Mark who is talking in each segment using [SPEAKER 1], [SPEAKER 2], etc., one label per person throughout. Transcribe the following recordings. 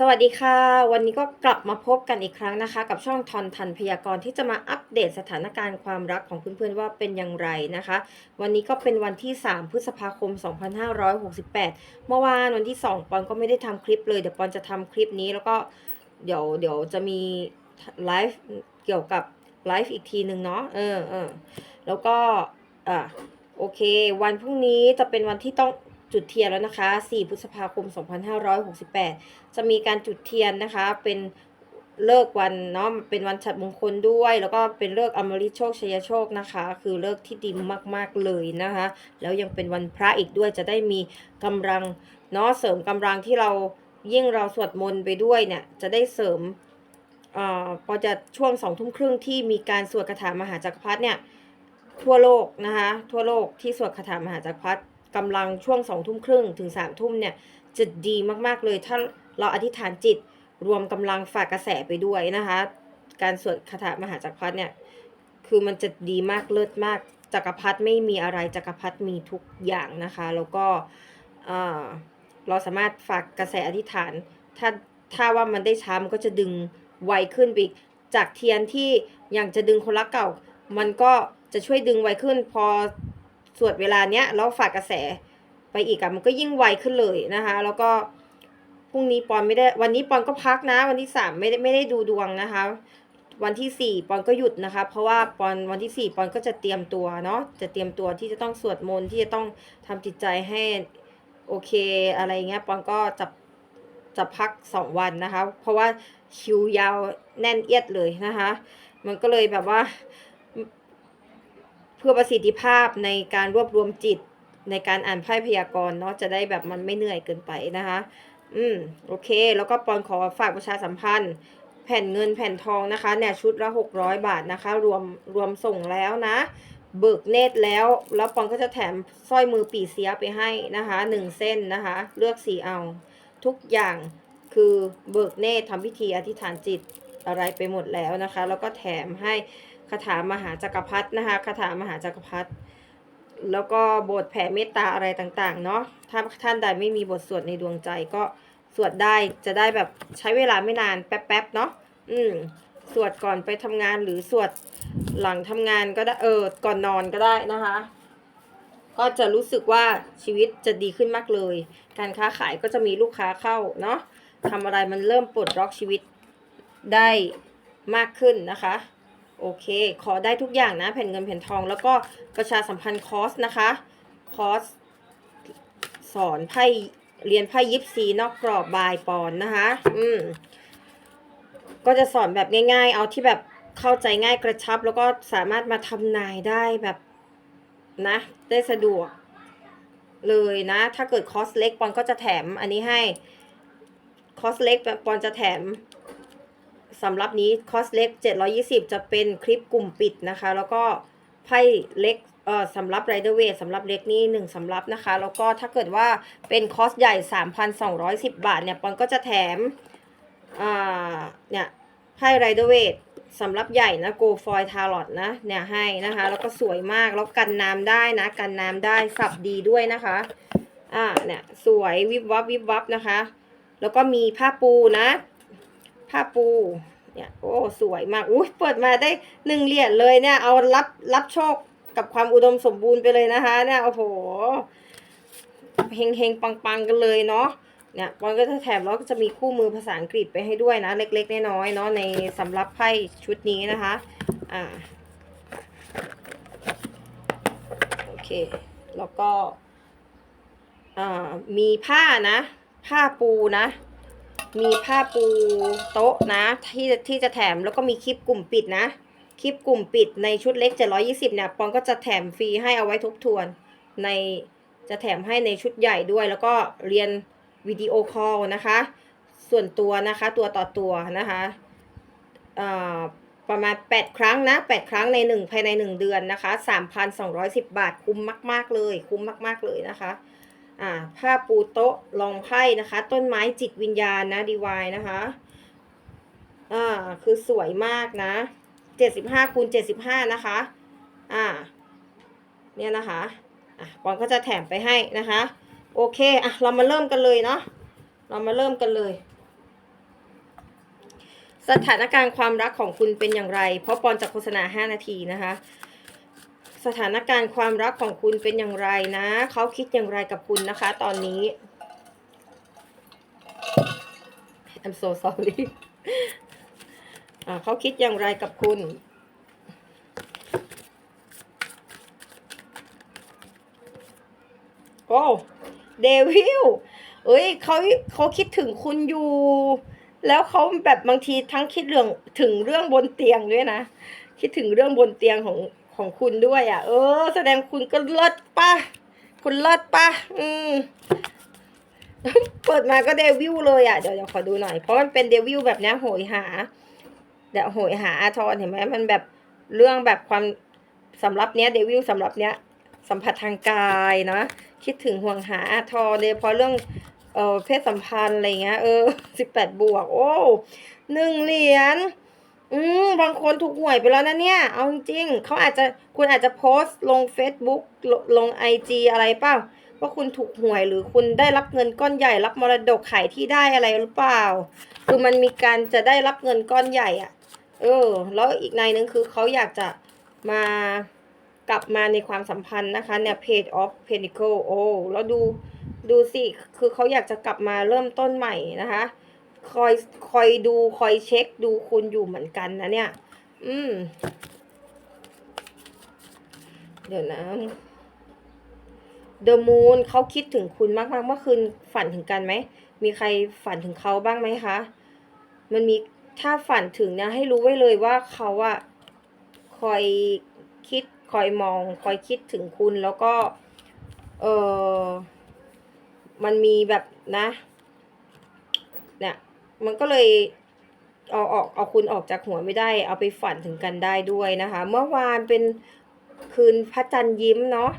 [SPEAKER 1] สวัสดีค่ะ วันนี้ก็กลับมาพบกันอีกครั้งนะคะ กับช่องทอนทันพยากรณ์ที่จะมาอัปเดตสถานการณ์ความรักของเพื่อนๆว่าเป็นอย่างไรนะคะ วันนี้ก็เป็นวันที่ 3 พฤษภาคม 2568 เมื่อวานวันที่ 2 ปอนก็ไม่ได้ทำคลิปเลยเดี๋ยวปอนจะทำคลิปนี้แล้วก็เดี๋ยวเดี๋ยวจะมีไลฟ์เกี่ยวกับไลฟ์อีกทีหนึ่งเนาะเออเออแล้วก็อะโอเค วันพรุ่งนี้จะเป็นวันที่ต้อง จุดเทียนแล้วนะคะ 4 พฤษภาคม 2568 จะมีการจุดเทียนนะคะ เป็นเลิกวันเนาะ เป็นวันฉัตรมงคลด้วย แล้วก็เป็นเลิกอมฤตโชคชัยโชคนะคะ คือเลิกที่ดีมากๆเลยนะคะ แล้วยังเป็นวันพระอีกด้วย จะได้มีกำลังเนาะ เสริมกำลังที่เรายิ่งเราสวดมนต์ไปด้วยเนี่ย จะได้เสริมอ่าพอจะช่วงสองทุ่มครึ่งที่มีการสวดคาถามหาจักรพรรดิเนี่ย ทั่วโลกนะคะ ทั่วโลกที่สวดคาถามหาจักรพรรดิ กำลังช่วงสองทุ่มครึ่งถึงสามทุ่มเนี่ยจะดีมากๆเลยถ้าเราอธิษฐานจิตรวมกำลังฝากกระแสไปด้วยนะคะ การสวดคาถามหาจักรพรรดิเนี่ยคือมันจะดีมากเลิศมากจักรพรรดิไม่มีอะไรจักรพรรดิมีทุกอย่างนะคะ แล้วก็เราสามารถฝากกระแสอธิษฐาน ถ้าถ้าว่ามันได้ช้ามันก็จะดึงไวขึ้นไปอีกจากเทียนที่อย่างจะดึงคนรักเก่า มันก็จะช่วยดึงไวขึ้นพอ สวดเวลาเนี้ยแล้วฝากกระแสไปอีกอะมันก็ยิ่งไวขึ้นเลยนะคะ แล้วก็พรุ่งนี้ปอนไม่ได้ วันนี้ปอนก็พักนะ วันที่สามไม่ได้ไม่ได้ดูดวงนะคะ วันที่สี่ปอนก็หยุดนะคะ เพราะว่าปอนวันที่สี่ปอนก็จะเตรียมตัวเนาะจะเตรียมตัวที่จะต้องสวดมนต์ที่จะต้องทำจิตใจให้โอเคอะไรเงี้ยปอนก็จะจะพักสองวันนะคะ เพราะว่าคิวยาวแน่นเอียดเลยนะคะ มันก็เลยแบบว่า เพื่อประสิทธิภาพในการรวบรวมจิตในการอ่านไพ่พยากรณ์เนาะจะได้แบบมันไม่เหนื่อยเกินไปนะคะ อืมโอเค แล้วก็ปอนขอฝากประชาสัมพันธ์ แผ่นเงินแผ่นทองนะคะเนี่ยชุดละ600บาทนะคะ รวมรวมส่งแล้วนะ เบิกเนตรแล้ว แล้วปอนก็จะแถมสร้อยมือปีเสียไปให้นะคะหนึ่งเส้นนะคะ เลือกสีเอา ทุกอย่างคือเบิกเนตรทำพิธีอธิษฐานจิตอะไรไปหมดแล้วนะคะ แล้วก็แถมให้ คาถามหาจักรพรรดินะคะคาถามหาจักรพรรดิแล้วก็บทแผ่เมตตาอะไรต่างๆเนาะถ้าท่านใดไม่มีบทสวดในดวงใจก็สวดได้จะได้แบบใช้เวลาไม่นานแป๊บๆเนาะอืมสวดก่อนไปทำงานหรือสวดหลังทำงานก็ได้เออก่อนนอนก็ได้นะคะ ก็จะรู้สึกว่าชีวิตจะดีขึ้นมากเลย การค้าขายก็จะมีลูกค้าเข้าเนาะทำอะไรมันเริ่มปลดล็อกชีวิตได้มากขึ้นนะคะ โอเค ขอได้ทุกอย่างนะ แผ่นเงินแผ่นทองแล้วก็ประชาสัมพันธ์คอร์สนะคะ คอร์สสอนไพ่เรียนไพ่ยิปซีนอกกรอบบายปอนนะคะ อืม ก็จะสอนแบบง่าย ๆ เอาที่แบบเข้าใจง่ายกระชับ แล้วก็สามารถมาทำนายได้แบบนะ ได้สะดวก เลยนะ ถ้าเกิดคอร์สเล็กปอนก็จะแถมอันนี้ให้ คอร์สเล็กปอนจะแถม สำหรับนี้คอสเล็ก 720 จะเป็นคลิปกลุ่มปิดนะคะ แล้วก็ไพ่เล็กเอ่อสำหรับไรเดอร์เวทสำหรับเล็กนี่1สำหรับนะคะ แล้วก็ถ้าเกิดว่าเป็นคอสใหญ่ 3,210 บาทเนี่ยปอนก็จะแถมอ่าเนี่ยไพ่ไรเดอร์เวทสำหรับใหญ่นะโกฟอยทาร์ลอตนะเนี่ยให้นะคะ แล้วก็สวยมากแล้วกันน้ำได้นะ กันน้ำได้สับดีด้วยนะคะอ่าเนี่ยสวยวิบวับวิบวับนะคะ แล้วก็มีผ้าปูนะ ผ้าปูเนี่ยโอ้สวยมากอุ้ยเปิดมาได้หนึ่งเหรียญเลยเนี่ยเอารับรับโชคกับความอุดมสมบูรณ์ไปเลยนะคะเนี่ยโอ้โหเฮงเฮงปังปังกันเลยเนาะเนี่ยบอลก็จะแถมแล้วก็จะมีคู่มือภาษาอังกฤษไปให้ด้วยนะ เล็กๆน้อยๆเนาะในสำหรับไพ่ชุดนี้นะคะอ่าโอเค แล้วก็อ่ามีผ้านะ ผ้าปูนะ มีผ้าปูโต๊ะนะที่ที่จะแถมแล้วก็มีคลิปกลุ่มปิดนะ คลิปกลุ่มปิดในชุดเล็ก 720 เนี่ยปอนก็จะแถมฟรีให้เอาไว้ทบทวน ในจะแถมให้ในชุดใหญ่ด้วย แล้วก็เรียนวิดีโอคอลนะคะ ส่วนตัวนะคะตัวต่อตัวนะคะประมาณ 8 ครั้งนะ 8 ครั้งใน 1 ภายใน 1 เดือนนะคะ 3,210 บาทคุ้มมาก ๆ เลย คุ้มมาก ๆ เลยนะคะ อ่าผ้าปูโต๊ะรองไพ่นะคะ ต้นไม้จิตวิญญาณนะดีวายนะคะอ่าคือสวยมากนะเจ็ดสิบห้าคูณเจ็ดสิบห้านะคะอ่าเนี่ยนะคะอะปอนก็จะแถมไปให้นะคะ โอเคอะเรามาเริ่มกันเลยเนาะเรามาเริ่มกันเลย สถานการณ์ความรักของคุณเป็นอย่างไร เพราะปอนจากโฆษณา 5 นาทีนะคะ สถานการณ์ความรักของคุณเป็นอย่างไรนะ เขาคิดอย่างไรกับคุณนะคะ ตอนนี้ I'm so sorry เขาคิดอย่างไรกับคุณ โอ้เดวิลเอ้ยเขาเขาคิดถึงคุณอยู่ แล้วเขาแบบบางทีทั้งคิดเรื่องถึงเรื่องบนเตียงด้วยนะ คิดถึงเรื่องบนเตียงของ ของคุณด้วยอะ เออ แสดงคุณก็เลิศปะคุณเลิศปะอืมเปิดมาก็เดวิลเลยอะเดี๋ยวเดี๋ยวขอดูหน่อย เพราะมันเป็นเดวิลแบบเนี้ยโหยหาเดี๋ยวโหยหาอาทรเห็นไหมมันแบบเรื่องแบบความสำหรับเนี้ยเดวิลสำหรับเนี้ยสัมผัสทางกายนะคิดถึงห่วงหาอาทรโดยเฉพาะเรื่องเออเพศสัมพันธ์อะไรเงี้ยเออสิบแปดบวก โอ้หนึ่งเหรียญ อืมบางคนถูกหวยไปแล้วนะเนี่ย เอาจริงๆเขาอาจจะคุณอาจจะโพสต์ลง Facebook ลงลงไอจีอะไรเปล่าว่าคุณถูกหวยหรือคุณได้รับเงินก้อนใหญ่ รับมรดกขายที่ได้อะไรหรือเปล่า คือมันมีการจะได้รับเงินก้อนใหญ่อะ เออ แล้วอีกในนึงคือเขาอยากจะมากลับมาในความสัมพันธ์นะคะ เนี่ย Page of Pentacle โอ้แล้วดูดูสิ คือเขาอยากจะกลับมาเริ่มต้นใหม่นะคะ คอยคอยดูคอยเช็คดูคุณอยู่เหมือนกันนะเนี่ย อืม เดี๋ยวนะ The Moon เขาคิดถึงคุณมากๆเมื่อคืนฝันถึงกันไหม มีใครฝันถึงเขาบ้างไหมคะ มันมีถ้าฝันถึงเนี่ยให้รู้ไว้เลยว่าเขาอะคอยคิดคอยมอง คอยคิดถึงคุณแล้วก็ เออมันมีแบบนะ เนี่ย มันก็เลยเอาออกเอาคุณออกจากหัวไม่ได้ เอาไปฝันถึงกันได้ด้วยนะคะ เมื่อวานเป็นคืนพระจันทร์ยิ้มเนาะ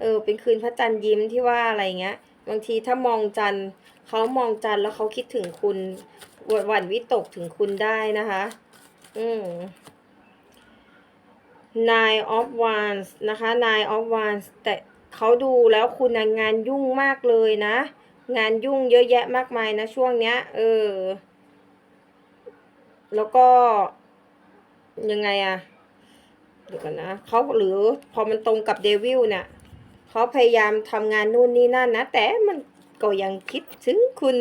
[SPEAKER 1] เออเป็นคืนพระจันทร์ยิ้มที่ว่าอะไรเงี้ย บางทีถ้ามองจันทร์เขามองจันทร์แล้วเขาคิดถึงคุณหวั่นวั่นวิตกถึงคุณได้นะคะ อืม Nine of Wands นะคะ Nine of Wands แต่เขาดูแล้วคุณงานยุ่งมากเลยนะ งานยุ่งเยอะแยะมากมายนะช่วงเนี้ย เออ แล้วก็ยังไงอะเดี๋ยวกันนะเขาหรือพอมันตรงกับเดวิลเนี่ยเขาพยายามทำงานนู่นนี่นั่นนะ แต่มันก็ยังคิดถึงคุณ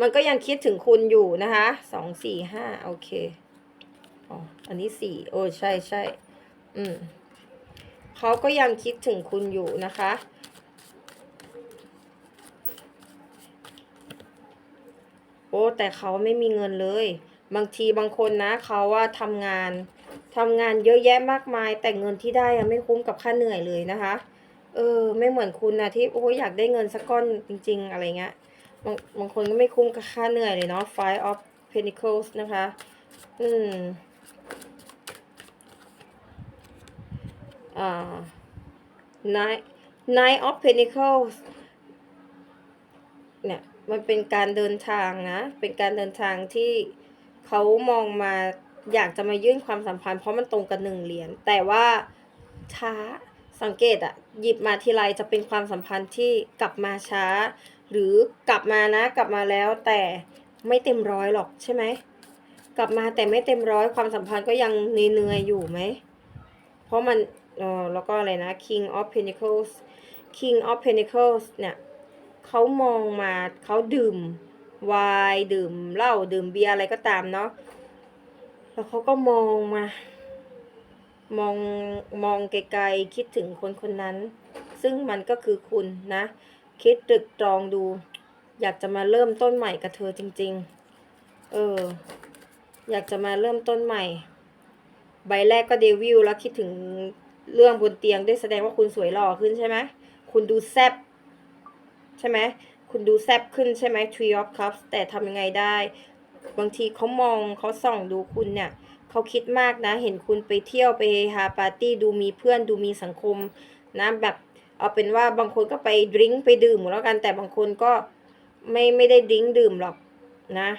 [SPEAKER 1] มันก็ยังคิดถึงคุณอยู่นะคะสองสี่ห้าโอเคอ๋ออันนี้สี่โอ้ใช่ใช่อืมเขาก็ยังคิดถึงคุณอยู่นะคะ โอ้ แต่เขาไม่มีเงินเลย บางทีบางคนนะเขาว่าทำงานทำงานเยอะแยะมากมาย แต่เงินที่ได้อะไม่คุ้มกับค่าเหนื่อยเลยนะคะ เออ ไม่เหมือนคุณนะที่โอ้ยอยากได้เงินสักก้อนจริง ๆ อะไรเงี้ยบางบางคนก็ไม่คุ้มกับค่าเหนื่อยเลยเนาะ Five of Pentacles นะคะ อืม อ่า Nine Nine of Pentacles เนี่ย มันเป็นการเดินทางนะ เป็นการเดินทางที่เขามองมาอยากจะมายื่นความสัมพันธ์เพราะมันตรงกับหนึ่งเหรียญแต่ว่าช้าสังเกตอะหยิบมาทีไรจะเป็นความสัมพันธ์ที่กลับมาช้า หรือกลับมานะ กลับมาแล้วแต่ไม่เต็มร้อยหรอกใช่ไหมกลับมาแต่ไม่เต็มร้อยความสัมพันธ์ก็ยังเนื่อยๆอยู่ไหม เพราะมันเออแล้วก็อะไรนะ King of Pentacles King of Pentacles เนี่ย เขามองมาเขาดื่มไวน์ดื่มเหล้าดื่มเบียร์อะไรก็ตามเนาะแล้วเขาก็มองมา มองมองไกลๆคิดถึงคนคนนั้น ซึ่งมันก็คือคุณนะ คิดตรึกตรองดู อยากจะมาเริ่มต้นใหม่กับเธอจริง ๆ เออ อยากจะมาเริ่มต้นใหม่ ใบแรกก็เดวิลแล้วคิดถึงเรื่องบนเตียงด้วยแสดงว่าคุณสวยหล่อขึ้นใช่ไหมคุณดูแซ่บ ใช่ไหมคุณดูแซบขึ้นใช่ไหม Tree of Cups แต่ทำยังไงได้ บางทีเขามองเขาส่องดูคุณเนี่ยเขาคิดมากนะ เห็นคุณไปเที่ยวไปหาปาร์ตี้ดูมีเพื่อนดูมีสังคมนะแบบเอาเป็นว่าบางคนก็ไปดริงก์ไปดื่มหมดแล้วกันแต่บางคนก็ไม่ไม่ได้ดริงก์ดื่มหรอกนะ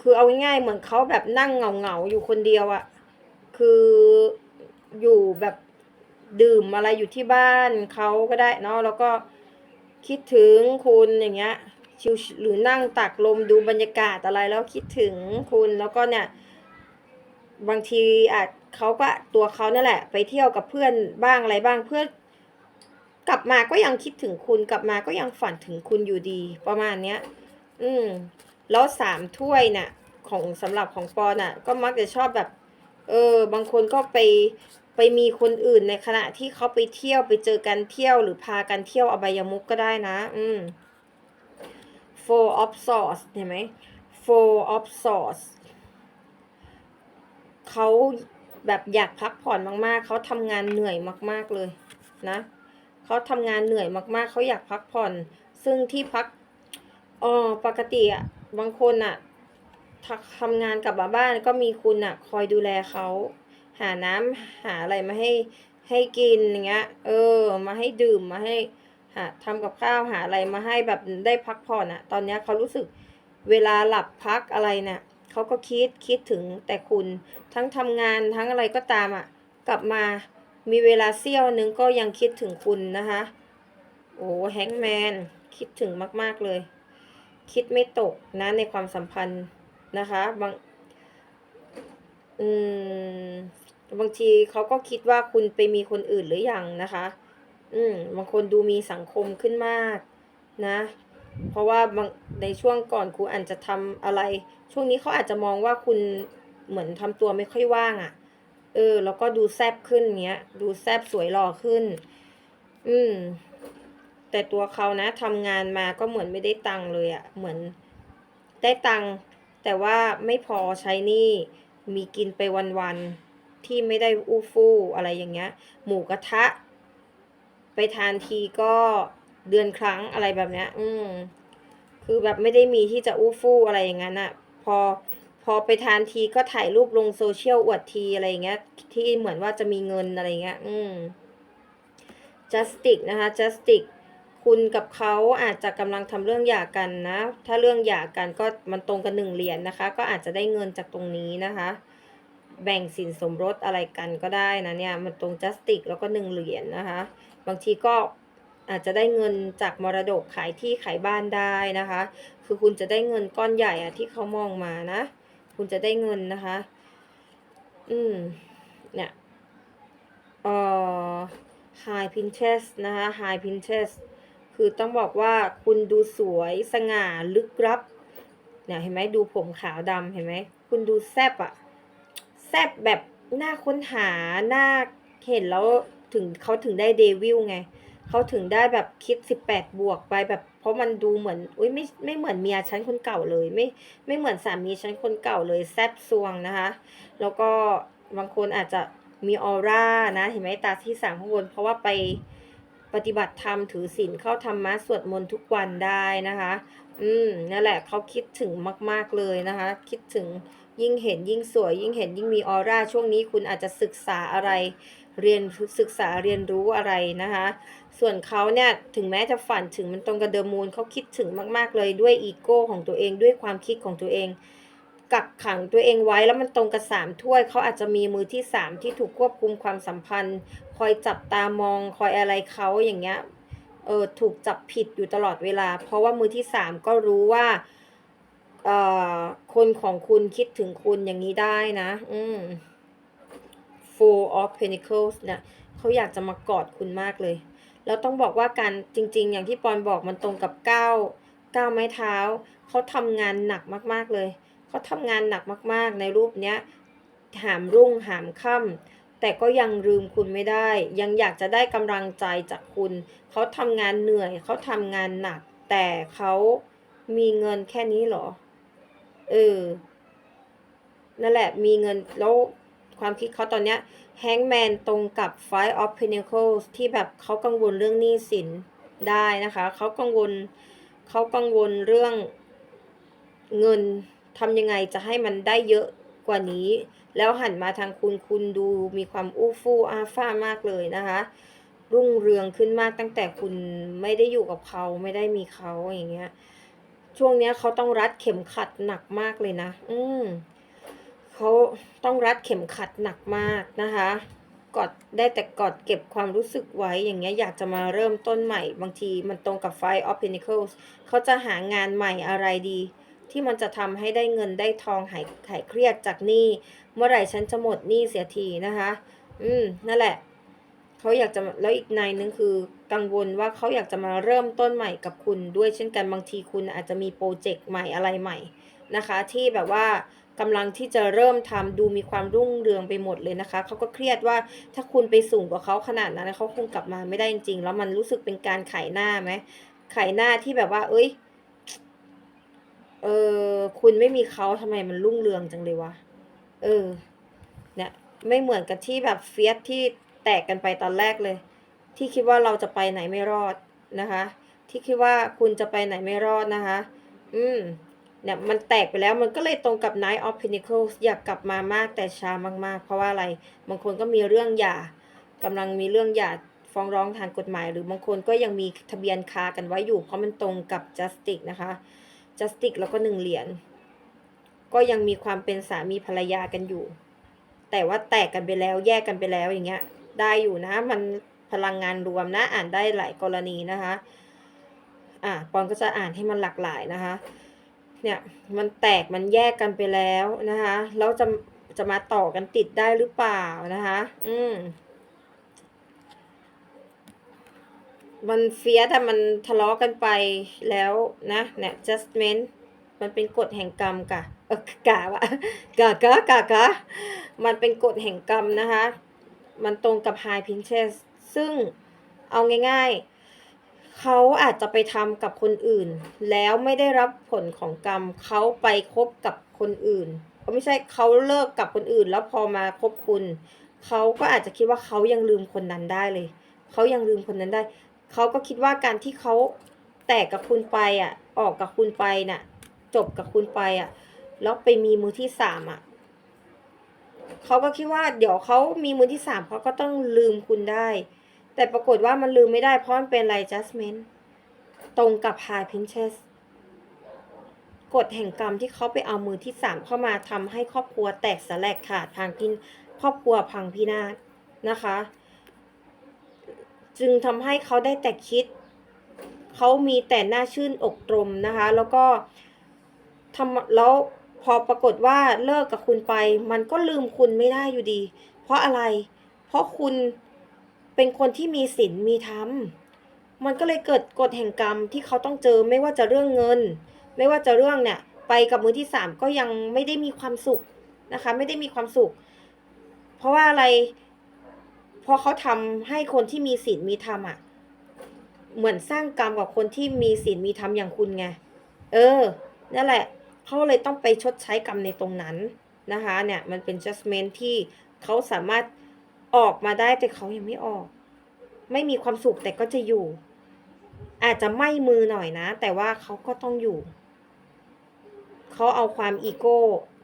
[SPEAKER 1] คือเอาง่ายเหมือนเขาแบบนั่งเหงาเหงาๆอยู่คนเดียวอะคืออยู่แบบดื่มอะไรอยู่ที่บ้านเขาก็ได้เนาะแล้วก็ คิดถึงคุณอย่างเงี้ยชิวหรือนั่งตากลมดูบรรยากาศอะไรแล้วคิดถึงคุณแล้วก็เนี่ย บางทีอาจเขาก็ตัวเขานั่นแหละ ไปเที่ยวกับเพื่อนบ้างอะไรบ้างเพื่อนกลับมาก็ยังคิดถึงคุณกลับมาก็ยังฝันถึงคุณอยู่ดี ประมาณเนี้ย อืม แล้วสามถ้วยน่ะ ของสำหรับของปอนน่ะ ก็มักจะชอบแบบ เออ บางคนก็ไป ไปมีคนอื่นในขณะที่เขาไปเที่ยวไปเจอกันเที่ยวหรือพากันเที่ยวอบายมุกก็ได้นะ อืม four of swords เห็นไหม four of swords เขาแบบอยากพักผ่อนมาก ๆ เขาทำงานเหนื่อยมาก ๆ เลยนะ เขาทำงานเหนื่อยมากๆ เขาอยากพักผ่อน ซึ่งที่พักอ๋อปกติอะบางคนอะทำงานกลับมาบ้านก็มีคุณอะคอยดูแลเขา หาน้ำหาอะไรมาให้ให้กินอย่างเงี้ย เออ มาให้ดื่มมาให้หาทำกับข้าวหาอะไรมาให้แบบได้พักผ่อนอะตอนเนี้ยเขารู้สึกเวลาหลับพักอะไรเนี่ยเขาก็คิดคิดถึงแต่คุณทั้งทำงานทั้งอะไรก็ตามอะกลับมามีเวลาเสี้ยวนึงก็ยังคิดถึงคุณนะคะ โอ้แฮงแมนคิดถึงมาก ๆ เลย คิดไม่ตกนะในความสัมพันธ์นะคะบาง อืม บางทีเขาก็คิดว่าคุณไปมีคนอื่นหรืออยังนะคะ อืมบางคนดูมีสังคมขึ้นมากนะ เพราะว่าบางในช่วงก่อนคุณอาจจะทำอะไร ช่วงนี้เขาอาจจะมองว่าคุณเหมือนทำตัวไม่ค่อยว่างอะ่ะ เออ แล้วก็ดูแซบขึ้นเงี้ย ดูแซบสวยหล่อขึ้น อืม แต่ตัวเขานะทำงานมาก็เหมือนไม่ได้ตังค์เลยอะ่ะ เหมือนได้ตังค์แต่ว่าไม่พอใช้นี่มีกินไปวันๆ ที่ไม่ได้อู้ฟู่อะไรอย่างเงี้ย หมูกระทะ ไปทานทีก็เดือนครั้งอะไรแบบเนี้ย อืม คือแบบไม่ได้มีที่จะอู้ฟู่อะไรอย่างนั้นอะพอพอไปทานทีก็ถ่ายรูปลงโซเชียลอวดทีอะไรอย่างเงี้ย ที่เหมือนว่าจะมีเงินอะไรเงี้ย อืม justice นะคะ justice คุณกับเขาอาจจะกำลังทำเรื่องหย่ากันนะ ถ้าเรื่องหย่ากันก็มันตรงกันหนึ่งเหรียญนะคะ ก็อาจจะได้เงินจากตรงนี้นะคะ แบ่งสินสมรสอะไรกันก็ได้นะเนี่ย มันตรง justice แล้วก็หนึ่งเหรียญนะคะ บางทีก็อาจจะได้เงินจากมรดกขายที่ขายบ้านได้นะคะ คือคุณจะได้เงินก้อนใหญ่อะที่เขามองมานะ คุณจะได้เงินนะคะ อืม เนี่ยเอ่อ High Pinterest นะคะ High Pinterest คือต้องบอกว่าคุณดูสวยสง่าลึกลับ เนี่ยเห็นไหมดูผมขาวดำเห็นไหม คุณดูแซบอะ ซบแบบน่าค้นหาน่าเห็นแล้วถึงเขาถึงได้เดวิลไงเขาถึงได้แบบคิด18บวกไปแบบ เพราะมันดูเหมือนอุ้ยไม่ไม่เหมือนเมียฉันคนเก่าเลยไม่ไม่เหมือนสามีฉันคนเก่าเลยแซบซวงนะคะ แล้วก็บางคนอาจจะมีออร่านะเห็นไหมตาที่สามข้างบนเพราะว่าไปปฏิบัติธรรมถือศีลเข้าธรรมะสวดมนต์ทุกวันได้นะคะ อืมนั่นแหละเขาคิดถึงมาก ๆเลยนะคะ คิดถึง ยิ่งเห็นยิ่งสวย ยิ่งเห็นยิ่งมีออร่าช่วงนี้คุณอาจจะศึกษาอะไร เรียนศึกษาเรียนรู้อะไรนะคะ ส่วนเขาเนี่ยถึงแม้จะฝันถึงมันตรงกับเดอะมูนเขาคิดถึงมาก ๆ เลยด้วยอีโก้ของตัวเองด้วยความคิดของตัวเอง กักขังตัวเองไว้แล้วมันตรงกับสามถ้วยเขาอาจจะมีมือที่สามที่ถูกควบคุมความสัมพันธ์ คอยจับตามองคอยอะไรเขาอย่างเงี้ยเออถูกจับผิดอยู่ตลอดเวลา เพราะว่ามือที่สามก็รู้ว่า คนของคุณคิดถึงคุณอย่างนี้ได้นะ อืม Four of Pentacles เนี่ยเขาอยากจะมากอดคุณมากเลย แล้วต้องบอกว่าการจริง ๆ อย่างที่ปอนบอกมันตรงกับเก้าเก้าไม้เท้า เขาทำงานหนักมากๆเลย เขาทำงานหนักมาก ๆ ในรูปเนี้ย หามรุ่งหามค่ำแต่ก็ยังลืมคุณไม่ได้ ยังอยากจะได้กำลังใจจากคุณ เขาทำงานเหนื่อย เขาทำงานหนัก แต่เขามีเงินแค่นี้เหรอ เออ นั่นแหละมีเงินแล้วความคิดเขาตอนเนี้ย Hangman ตรงกับ Five of Pentacles ที่แบบเขากังวลเรื่องหนี้สินได้นะคะ เขากังวลเขากังวลเรื่องเงินทำยังไงจะให้มันได้เยอะกว่านี้ แล้วหันมาทางคุณคุณดูมีความอู้ฟู่อาฟ้ามากเลยนะคะ รุ่งเรืองขึ้นมากตั้งแต่คุณไม่ได้อยู่กับเขาไม่ได้มีเขาอย่างเงี้ย ช่วงเนี้ยเขาต้องรัดเข็มขัดหนักมากเลยนะ อืมเขาต้องรัดเข็มขัดหนักมากนะคะกอดได้แต่กอดเก็บความรู้สึกไว้อย่างเงี้ยอยากจะมาเริ่มต้นใหม่ บางทีมันตรงกับ Five of Pentacles เขาจะหางานใหม่อะไรดี ที่มันจะทำให้ได้เงินได้ทองหายหายเครียดจากหนี้เมื่อไหร่ฉันจะหมดหนี้เสียทีนะคะ อืมนั่นแหละ เขาอยากจะแล้วอีกนายนึงคือ กังวลว่าเขาอยากจะมาเริ่มต้นใหม่กับคุณด้วยเช่นกันบางทีคุณอาจจะมีโปรเจกต์ใหม่อะไรใหม่นะคะ ที่แบบว่ากำลังที่จะเริ่มทำดูมีความรุ่งเรืองไปหมดเลยนะคะเขาก็เครียดว่าถ้าคุณไปสูงกว่าเขาขนาดนั้นเขาคงกลับมาไม่ได้จริงๆ แล้วมันรู้สึกเป็นการขายหน้าไหมขายหน้าที่แบบว่า เอ้ยเออคุณไม่มีเขาทำไมมันรุ่งเรืองจังเลยวะเออเนี่ยไม่เหมือนกับที่แบบเฟียสที่แตกกันไปตอนแรกเลย ที่คิดว่าเราจะไปไหนไม่รอดนะคะ ที่คิดว่าคุณจะไปไหนไม่รอดนะคะ อืมเนี่ยมันแตกไปแล้วมันก็เลยตรงกับ Knight of Pentacles อยากกลับมามากแต่ช้ามากๆ เพราะว่าอะไรบางคนก็มีเรื่องหย่ากำลังมีเรื่องหย่าฟ้องร้องทางกฎหมาย หรือบางคนก็ยังมีทะเบียนคากันไว้อยู่ เพราะมันตรงกับ Justice นะคะ Justice แล้วก็หนึ่งเหรียญก็ยังมีความเป็นสามีภรรยากันอยู่ แต่ว่าแตกกันไปแล้วแยกกันไปแล้วอย่างเงี้ย ได้อยู่นะมัน พลังงานรวมนะ อ่านได้หลายกรณีนะคะ อะปอนก็จะอ่านให้มันหลากหลายนะคะ เนี่ยมันแตกมันแยกกันไปแล้วนะคะแล้วจะจะมาต่อกันติดได้หรือเปล่านะคะ อืมมันเฟียแต่มันทะเลาะกันไปแล้วนะเนี่ย justment มันเป็นกฎแห่งกรรมกะเออกะวะกะกะกะกะมันเป็นกฎแห่งกรรมนะคะ มันตรงกับ High Princess ซึ่งเอาง่าย ๆ เขาอาจจะไปทำกับคนอื่น แล้วไม่ได้รับผลของกรรม เขาไปคบกับคนอื่นเอ้ยไม่ใช่เขาเลิกกับคนอื่น แล้วพอมาคบคุณ เขาก็อาจจะคิดว่าเขายังลืมคนนั้นได้เลย เขายังลืมคนนั้นได้ เขาก็คิดว่าการที่เขาแตกกับคุณไปอะ ออกกับคุณไปน่ะ จบกับคุณไปอะ แล้วไปมีมือที่สามอะ เขาก็คิดว่าเดี๋ยวเขามีมือที่สามเขาก็ต้องลืมคุณได้ แต่ปรากฏว่ามันลืมไม่ได้เพราะมันเป็นไร adjustment ตรงกับ High Princess กฎแห่งกรรมที่เขาไปเอามือที่สามเข้ามาทำให้ครอบครัวแตกสลายขาดพังพินครอบครัวพังพินาศนะคะ จึงทำให้เขาได้แต่คิด เขามีแต่หน้าชื่นอกตรมนะคะ แล้วก็ทำแล้วพอปรากฏว่าเลิกกับคุณไป มันก็ลืมคุณไม่ได้อยู่ดี เพราะอะไร เพราะคุณ เป็นคนที่มีศีลมีธรรม มันก็เลยเกิดกฎแห่งกรรมที่เขาต้องเจอไม่ว่าจะเรื่องเงิน ไม่ว่าจะเรื่องเนี่ย ไปกับมือที่สามก็ยังไม่ได้มีความสุขนะคะ ไม่ได้มีความสุข เพราะว่าอะไรพราะเขาทำให้คนที่มีศีลมีธรรมอะ เหมือนสร้างกรรมกับคนที่มีศีลมีธรรมอย่างคุณไง เออ นั่นแหละ เขาเลยต้องไปชดใช้กรรมในตรงนั้นนะคะ เนี่ย มันเป็น judgment ที่เขาสามารถ ออกมาได้แต่เขายังไม่ออก ไม่มีความสุขแต่ก็จะอยู่ อาจจะไม่มือหน่อยนะ แต่ว่าเขาก็ต้องอยู่ เขาเอาความอีโก้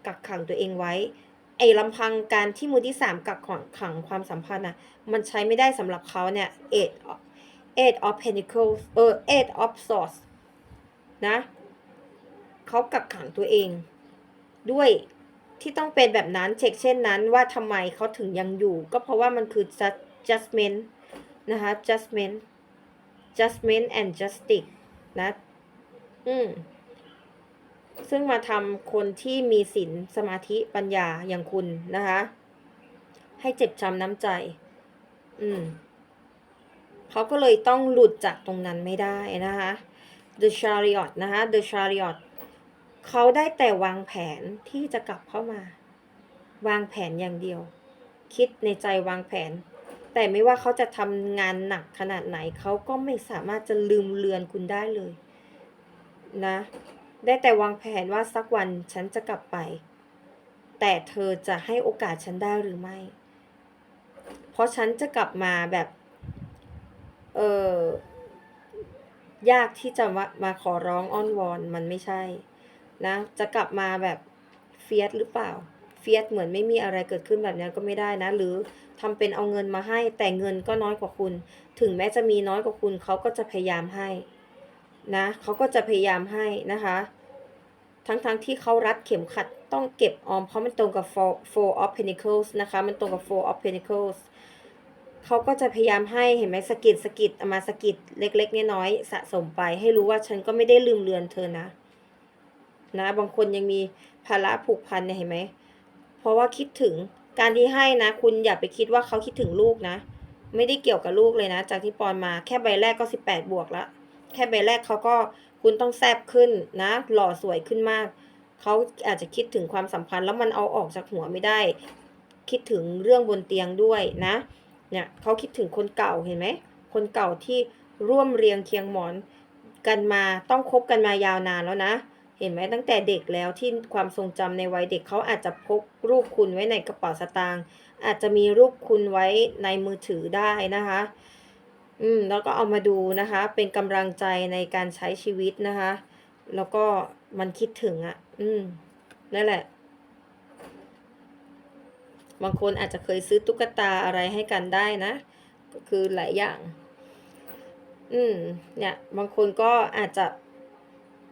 [SPEAKER 1] กักขังตัวเองไว้ ไอ้ลำพังการที่มือที่สามกักขังขังความสัมพันธ์อะมันใช้ไม่ได้สำหรับเขาเนี่ย eight of eight of pentacles เออ eight of swords นะเขากักขังตัวเอง ด้วย ที่ต้องเป็นแบบนั้นเช็คเช่นนั้นว่าทำไมเขาถึงยังอยู่ ก็เพราะว่ามันคือ just- judgment นะคะ judgment judgment and justice นะ อืม ซึ่งมาทำคนที่มีศีลสมาธิปัญญาอย่างคุณนะคะ ให้เจ็บช้ำน้ำใจ อืม เขาก็เลยต้องหลุดจากตรงนั้นไม่ได้นะคะ The Chariot นะคะ The Chariot เขาได้แต่วางแผนที่จะกลับเข้ามา วางแผนอย่างเดียว คิดในใจวางแผน แต่ไม่ว่าเขาจะทำงานหนักขนาดไหน เขาก็ไม่สามารถจะลืมเลือนคุณได้เลย นะ ได้แต่วางแผนว่าสักวันฉันจะกลับไป แต่เธอจะให้โอกาสฉันได้หรือไม่ เพราะฉันจะกลับมาแบบ เออยากที่จะมามาขอร้องอ้อนวอนมันไม่ใช่ นะจะกลับมาแบบเฟียสหรือเปล่า เฟียสเหมือนไม่มีอะไรเกิดขึ้นแบบนี้ก็ไม่ได้นะ หรือทำเป็นเอาเงินมาให้ แต่เงินก็น้อยกว่าคุณ ถึงแม้จะมีน้อยกว่าคุณเขาก็จะพยายามให้นะเขาก็จะพยายามให้นะคะ ทั้งๆทที่เขารัดเข็มขัดต้องเก็บออม เพราะมันตรงกับ four of pentacles นะคะ มันตรงกับ four of pentacles เขาก็จะพยายามให้เห็นไหมสกิดสกิดเอามาสกิดเล็ก ๆน้อยๆสะสมไป ให้รู้ว่าฉันก็ไม่ได้ลืมเลือนเธอนะ นะ บางคนยังมีภาระผูกพันเนี่ยเห็นไหม เพราะว่าคิดถึงการที่ให้นะ คุณอย่าไปคิดว่าเขาคิดถึงลูกนะ ไม่ได้เกี่ยวกับลูกเลยนะ จากที่ปอนมาแค่ใบแรกก็สิบแปดบวกแล้วแค่ใบแรกเขาก็คุณต้องแซบขึ้นนะ หล่อสวยขึ้นมาก เขาอาจจะคิดถึงความสัมพันธ์แล้วมันเอาออกจากหัวไม่ได้ คิดถึงเรื่องบนเตียงด้วยนะ เนี่ยเขาคิดถึงคนเก่าเห็นไหม คนเก่าที่ร่วมเรียงเคียงหมอนกันมาต้องคบกันมายาวนานแล้วนะ เห็นไหมตั้งแต่เด็กแล้วที่ความทรงจำในวัยเด็กเขาอาจจะพกรูปคุณไว้ในกระเป๋าสตางค์อาจจะมีรูปคุณไว้ในมือถือได้นะคะ อืมแล้วก็เอามาดูนะคะ เป็นกำลังใจในการใช้ชีวิตนะคะ แล้วก็มันคิดถึงอะ่ะ อืมนั่นแหละ บางคนอาจจะเคยซื้อตุ๊กตาอะไรให้กันได้นะ ก็คือหลายอย่าง อืม เนี่ย บางคนก็อาจจะ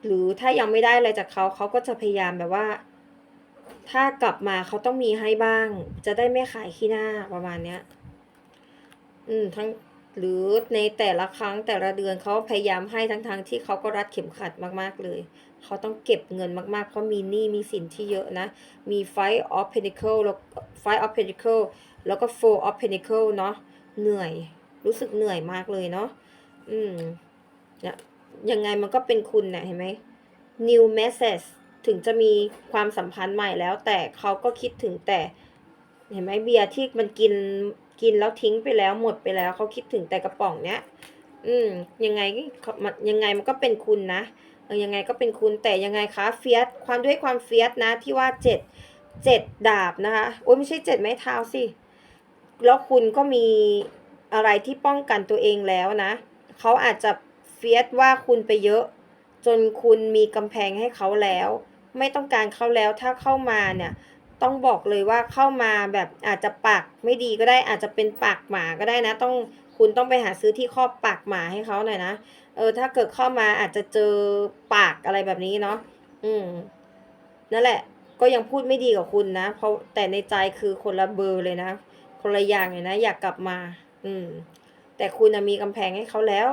[SPEAKER 1] หรือถ้ายังไม่ได้อะไรจากเขาเขาก็จะพยายามแบบว่า ถ้ากลับมาเขาต้องมีให้บ้าง จะได้ไม่ขายขี้หน้าประมาณเนี้ย อืมทั้งหรือในแต่ละครั้งแต่ละเดือนเขาพยายามให้ทั้งๆทที่เขาก็รัดเข็มขัดมากๆเลย เขาต้องเก็บเงินมากๆ เพราะมีหนี้มีสินที่เยอะนะ มี five of pentacle แล้ว five of pentacle แล้วก็ four of pentacle เนาะเหนื่อยรู้สึกเหนื่อยมากเลยเนาะอืมเนี่ย ยังไงมันก็เป็นคุณนะเห็นไหม new message ถึงจะมีความสัมพันธ์ใหม่แล้ว แต่เขาก็คิดถึงแต่เห็นไหมเบียร์ที่มันกินกินแล้วทิ้งไปแล้วหมดไปแล้วเขาคิดถึงแต่กระป๋องเนี้ย อืม ยังไงมันยังไงมันก็เป็นคุณนะเออยังไงก็เป็นคุณแต่ยังไงคะเฟียสความด้วยความเฟียสนะที่ว่าเจ็ดเจ็ดดาบนะคะโอ้ยไม่ใช่เจ็ดไม้เท้าสิแล้วคุณก็มีอะไรที่ป้องกันตัวเองแล้วนะเขาอาจจะ เฟียสว่าคุณไปเยอะ จนคุณมีกำแพงให้เขาแล้ว ไม่ต้องการเขาแล้วถ้าเข้ามาเนี่ย ต้องบอกเลยว่าเข้ามาแบบอาจจะปากไม่ดีก็ได้อาจจะเป็นปากหมาก็ได้นะ ต้องคุณต้องไปหาซื้อที่ครอบปากหมาให้เขาหน่อยนะเออถ้าเกิดเข้ามาอาจจะเจอปากอะไรแบบนี้เนาะอืมนั่นแหละ ก็ยังพูดไม่ดีกับคุณนะ เพราะแต่ในใจคือคนละเบอร์เลยนะ คนละอย่างเลยนะ อยากกลับมา อืม แต่คุณนะมีกำแพงให้เขาแล้ว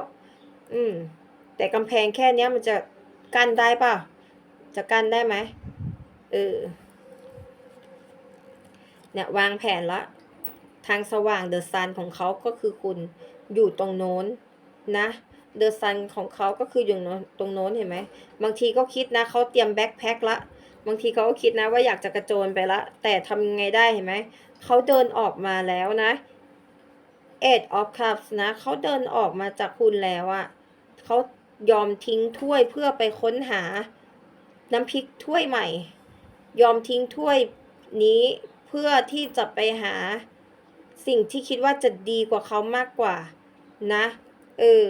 [SPEAKER 1] อืม แต่กำแพงแค่เนี้ยมันจะกั้นได้ป่าจะกั้นได้ไหมเออ เนี่ยวางแผนละ ทางสว่างเดอะซันของเขาก็คือคุณอยู่ตรงโน้นนะเดอะซันของเขาก็คืออยู่ตรงโน้นเห็นไหม บางทีก็คิดนะเขาเตรียมแบ็คแพ็คละ บางทีเขาก็คิดนะว่าอยากจะกระโจนไปละ แต่ทำยังไงได้เห็นไหม เขาเดินออกมาแล้วนะ Eight of Cups นะเขาเดินออกมาจากคุณแล้วอะเขายอมทิ้งถ้วยเพื่อไปค้นหาน้ำพริกถ้วยใหม่ ยอมทิ้งถ้วยนี้เพื่อที่จะไปหาสิ่งที่คิดว่าจะดีกว่าเขามากกว่านะ เออ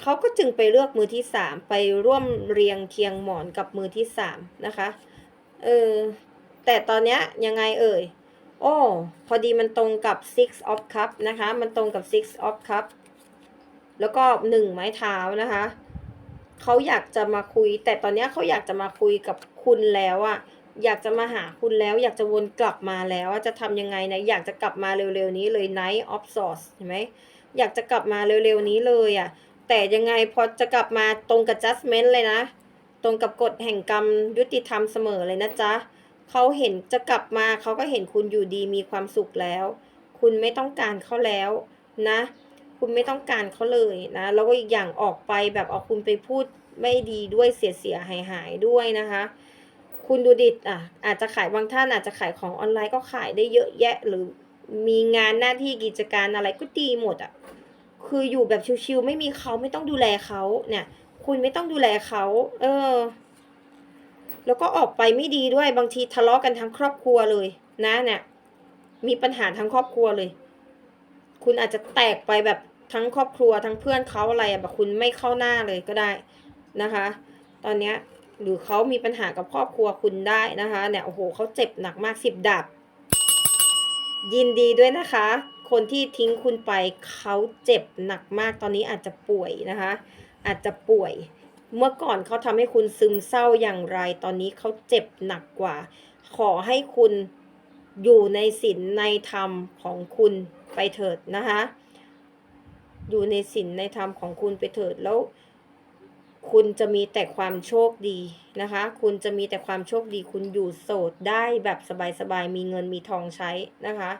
[SPEAKER 1] เขาก็จึงไปเลือกมือที่สามไปร่วมเรียงเคียงหมอนกับมือที่สามนะคะ เออ แต่ตอนเนี้ยยังไงเอ่ย โอ้ พอดีมันตรงกับ six of cup นะคะ มันตรงกับ six of cup แล้วก็หนึ่งไม้เท้านะคะ เขาอยากจะมาคุย แต่ตอนนี้เขาอยากจะมาคุยกับคุณแล้วอะอยากจะมาหาคุณแล้ว อยากจะวนกลับมาแล้วจะทำยังไงนะอยากจะกลับมาเร็วๆนี้เลย Night of Swords เห็นไหมอยากจะกลับมาเร็วๆนี้เลยอะแต่ยังไงพอจะกลับมาตรงกับ Judgment เลยนะ ตรงกับกฎแห่งกรรมยุติธรรมเสมอเลยนะจ๊ะ เขาเห็นจะกลับมาเขาก็เห็นคุณอยู่ดีมีความสุขแล้ว คุณไม่ต้องการเขาแล้วนะ คุณไม่ต้องการเขาเลยนะ แล้วก็อีกอย่างออกไปแบบเอาคุณไปพูดไม่ดีด้วยเสียเสียหายหายด้วยนะคะ คุณดูดิอะอาจจะขายบางท่านอาจจะขายของออนไลน์ก็ขายได้เยอะแยะ หรือมีงานหน้าที่กิจการอะไรก็ดีหมดอะคืออยู่แบบชิวๆไม่มีเขาไม่ต้องดูแลเขาเนี่ย คุณไม่ต้องดูแลเขาเออ แล้วก็ออกไปไม่ดีด้วยบางทีทะเลาะกันทั้งครอบครัวเลยนะเนี่ยมีปัญหาทั้งครอบครัวเลย คุณอาจจะแตกไปแบบทั้งครอบครัวทั้งเพื่อนเขาอะไรแบบคุณไม่เข้าหน้าเลยก็ได้นะคะ ตอนเนี้ยหรือเขามีปัญหากับครอบครัวคุณได้นะคะเนี่ยโอ้โหเขาเจ็บหนักมากสิบดาบยินดีด้วยนะคะ คนที่ทิ้งคุณไปเขาเจ็บหนักมากตอนนี้อาจจะป่วยนะคะ อาจจะป่วย เมื่อก่อนเขาทำให้คุณซึมเศร้าอย่างไร ตอนนี้เขาเจ็บหนักกว่า ขอให้คุณอยู่ในศีลในธรรมของคุณไปเถิดนะคะ อยู่ในศีลในธรรมของคุณไปเถิดแล้ว คุณจะมีแต่ความโชคดีนะคะ คุณจะมีแต่ความโชคดี คุณอยู่โสดได้แบบสบายๆมีเงินมีทองใช้นะคะ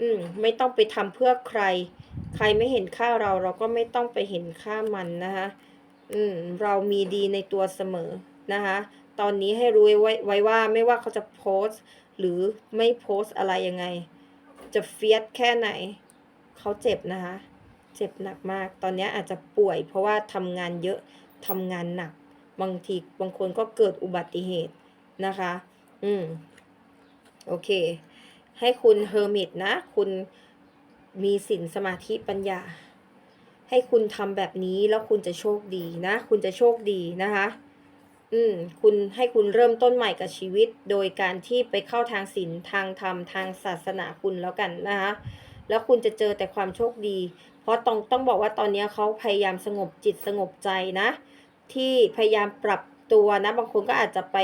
[SPEAKER 1] อืมไม่ต้องไปทำเพื่อใคร ใครไม่เห็นค่าเราเราก็ไม่ต้องไปเห็นค่ามันนะคะ อืมเรามีดีในตัวเสมอนะคะ ตอนนี้ให้รู้ไว้ไว้ว่าไม่ว่าเขาจะโพสต์หรือไม่โพสต์อะไรยังไง จะเฟียสแค่ไหน เขาเจ็บนะคะ เจ็บหนักมาก ตอนนี้อาจจะป่วย เพราะว่าทำงานเยอะทำงานหนัก บางทีบางคนก็เกิดอุบัติเหตุนะคะ อืม โอเค ให้คุณเฮอร์มิตนะ คุณมีศีลสมาธิปัญญา ให้คุณทำแบบนี้แล้วคุณจะโชคดีนะ คุณจะโชคดีนะคะ อืม คุณให้คุณเริ่มต้นใหม่กับชีวิต โดยการที่ไปเข้าทางศีลทางธรรมทางศาสนาคุณแล้วกันนะคะ แล้วคุณจะเจอแต่ความโชคดี เพราะต้องต้องบอกว่าตอนนี้เขาพยายามสงบจิตสงบใจนะ ที่พยายามปรับ ตัวนะบางคนก็อาจจะไป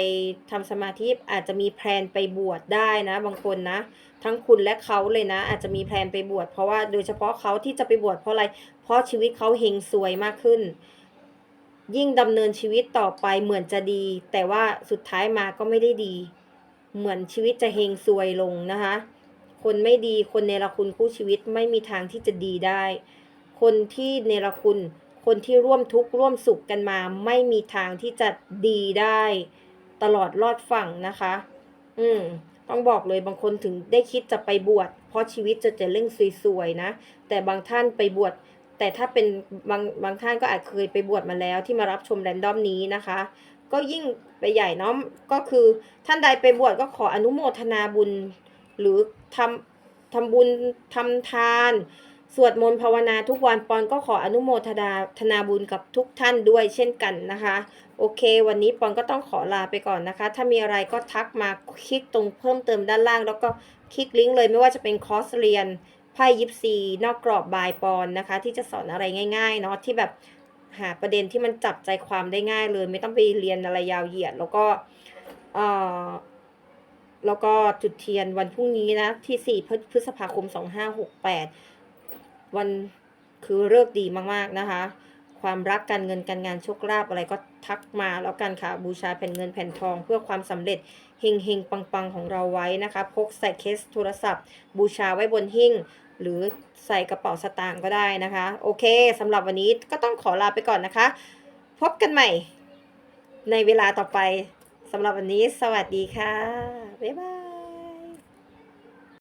[SPEAKER 1] ทำสมาธิอาจจะมีแพลนไปบวชได้นะ บางคนนะทั้งคุณและเขาเลยนะ อาจจะมีแพลนไปบวชเพราะว่าโดยเฉพาะเขาที่จะไปบวชเพราะอะไรเพราะชีวิตเขาเฮงซวยมากขึ้น ยิ่งดำเนินชีวิตต่อไปเหมือนจะดี แต่ว่าสุดท้ายมาก็ไม่ได้ดี เหมือนชีวิตจะเฮงซวยลงนะคะ คนไม่ดีคนเนรคุณคู่ชีวิตไม่มีทางที่จะดีได้ คนที่เนรคุณ คนที่ร่วมทุกข์ร่วมสุขกันมา ไม่มีทางที่จะดีได้ ตลอดรอดฝั่งนะคะ อืมต้องบอกเลยบางคนถึงได้คิดจะไปบวชเพราะชีวิตจะจะเร่งสวยๆนะ แต่บางท่านไปบวชแต่ถ้าเป็นบางบางท่านก็อาจเคยไปบวชมาแล้วที่มารับชมแรนดอมนี้นะคะ ก็ยิ่งไปใหญ่เนาะก็คือท่านใดไปบวชก็ขออนุโมทนาบุญ หรือทำทำบุญทำทาน สวดมนต์ภาวนาทุกวันปอนก็ขออนุโมทนาธนาบุญกับทุกท่านด้วยเช่นกันนะคะ โอเค วันนี้ปอนก็ต้องขอลาไปก่อนนะคะ ถ้ามีอะไรก็ทักมาคลิกตรงเพิ่มเติมด้านล่าง แล้วก็คลิกลิงก์เลยไม่ว่าจะเป็นคอร์สเรียนไพ่ยิปซีนอกกรอบบายปอนนะคะ ที่จะสอนอะไรง่ายๆเนาะที่แบบหาประเด็นที่มันจับใจความได้ง่ายเลย ไม่ต้องไปเรียนอะไรยาวเหยียด แล้วก็เอ่อแล้วก็จุดเทียนวันพรุ่งนี้นะที่ 4 พฤพฤษภาคม 2568 วันคือเลิกดีมากๆนะคะ ความรักการเงินการงานโชคลาภอะไรก็ทักมาแล้วกันค่ะ บูชาแผ่นเงินแผ่นทองเพื่อความสำเร็จเฮงเฮงปังปังของเราไว้นะคะ พกใส่เคสโทรศัพท์ บูชาไว้บนหิ้งหรือใส่กระเป๋าสตางค์ก็ได้นะคะ โอเคสำหรับวันนี้ก็ต้องขอลาไปก่อนนะคะ พบกันใหม่ในเวลาต่อไปสำหรับวันนี้ สวัสดีค่ะ บ๊ายบาย